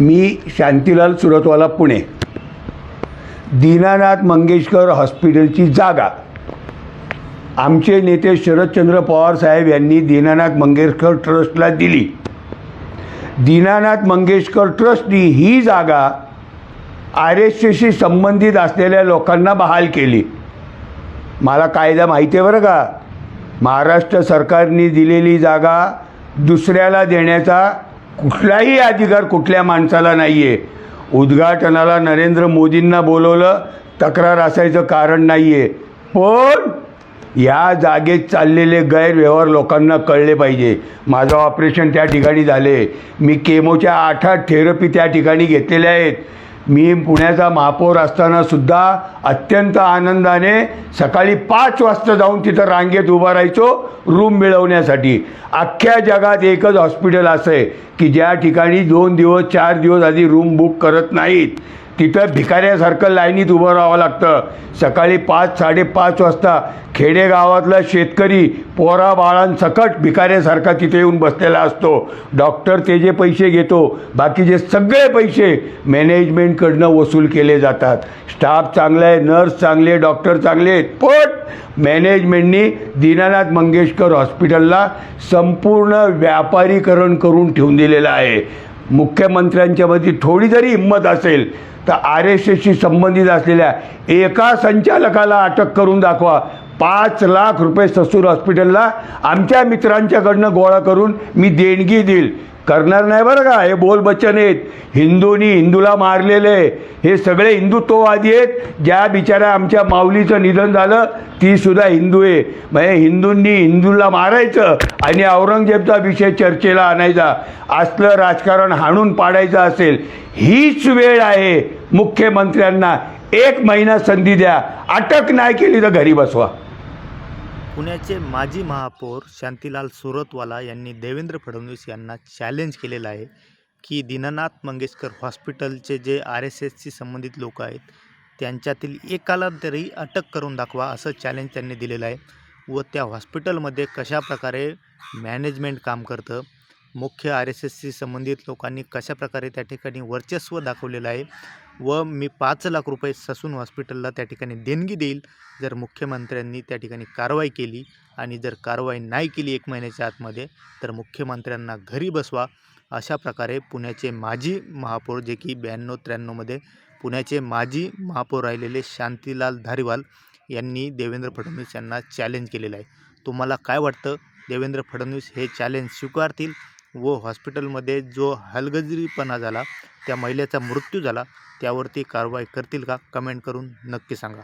मी शांतीलाल सुरतवाला पुणे. दीनानाथ मंगेशकर हॉस्पिटलची जागा. आमचे नेते शरदचंद्र पवार साहेब यांनी दीनानाथ मंगेशकर ट्रस्टला दिली. दीनानाथ मंगेशकर ट्रस्टनी ही जागा आर एस एशी संबंधित असलेल्या लोकांना बहाल केली. मला कायदा माहिती आहे बरं का? महाराष्ट्र सरकारने दिलेली जागा दुसऱ्याला देण्याचा कुठलाही अधिकार कुठल्या माणसाला नाही आहे उद्घाटनाला नरेंद्र मोदींना बोलवलं तक्रार असायचं कारण नाही आहे पण या जागेत चाललेले गैरव्यवहार लोकांना कळले पाहिजे. माझं ऑपरेशन त्या ठिकाणी झाले मी केमोच्या आठ आठ थेरपी त्या ठिकाणी घेतलेल्या आहेत. मी पुण्याचा महापौर असतानासुद्धा अत्यंत आनंदाने सकाळी पाच वाजता जाऊन तिथं रांगेत उभा राहायचो रूम मिळवण्यासाठी. अख्ख्या जगात एकच हॉस्पिटल असं आहे की ज्या ठिकाणी दोन दिवस चार दिवस आधी रूम बुक करत नाहीत. तिथं भिकाऱ्यासारखं लाईनीत उभं राहावं लागतं. सकाळी पाच साडेपाच वाजता खेडेगावातला शेतकरी पोरा बाळांसकट भिकाऱ्यासारखा तिथे येऊन बसलेला असतो. डॉक्टर ते जे पैसे घेतो बाकीचे सगळे पैसे मॅनेजमेंटकडनं वसूल केले जातात. स्टाफ चांगला आहे नर्स चांगले डॉक्टर चांगले आहेत पण मॅनेजमेंटनी दीनानाथ मंगेशकर हॉस्पिटलला संपूर्ण व्यापारीकरण करून ठेवून दिलेलं आहे. मुख्यमंत्र्यांच्यामध्ये थोडी जरी हिंमत असेल तर आर एस एसशी संबंधित असलेल्या एका संचालकाला अटक करून दाखवा. पाच लाख रुपये ससूर हॉस्पिटलला आमच्या मित्रांच्याकडनं गोळा करून मी देणगी देईल. करणार नाही बरं का? हे बोल बच्चन आहेत. हिंदूनी हिंदूला मारलेले हे सगळे हिंदुत्ववादी आहेत. ज्या बिचाऱ्या आमच्या माऊलीचं निधन झालं ती सुद्धा हिंदू आहे. म्हणजे हिंदूंनी हिंदूला मारायचं आणि औरंगजेबचा विषय चर्चेला आणायचा. असलं राजकारण हाणून पाडायचं असेल हीच वेळ आहे. मुख्यमंत्र्यांना एक महिना संधी द्या. अटक नाही केली तर घरी बसवा. पुण्याचे माजी महापौर शांतीलाल सुरतवाला यांनी देवेंद्र फडणवीस यांना चॅलेंज केलेलं आहे की दीननाथ मंगेशकर हॉस्पिटलचे जे आर एस एसशी संबंधित लोक आहेत त्यांच्यातील एकाला तरी अटक करून दाखवा असं चॅलेंज त्यांनी दिलेलं आहे. व त्या हॉस्पिटलमध्ये कशाप्रकारे मॅनेजमेंट काम करतं मुख्य आर एस एसशी संबंधित लोकांनी कशाप्रकारे त्या ठिकाणी वर्चस्व दाखवलेलं आहे व मी पाच लाख रुपये ससून हॉस्पिटलला त्या ठिकाणी देणगी देईल. जर मुख्यमंत्र्यांनी त्या ठिकाणी कारवाई केली आणि जर कारवाई नाही केली एक महिन्याच्या आतमध्ये तर मुख्यमंत्र्यांना घरी बसवा. अशा प्रकारे पुण्याचे माजी महापौर जे की ब्याण्णव त्र्याण्णवमध्ये पुण्याचे माजी महापौर राहिलेले शांतीलाल धारीवाल यांनी देवेंद्र फडणवीस यांना चॅलेंज केलेलं आहे. तुम्हाला काय वाटतं? देवेंद्र फडणवीस हे चॅलेंज स्वीकारतील? व हॉस्पिटलमध्ये जो हलगजरीपणा झाला त्या महिलेचा मृत्यू झाला त्यावरती कारवाई करतील का? कमेंट करून नक्की सांगा.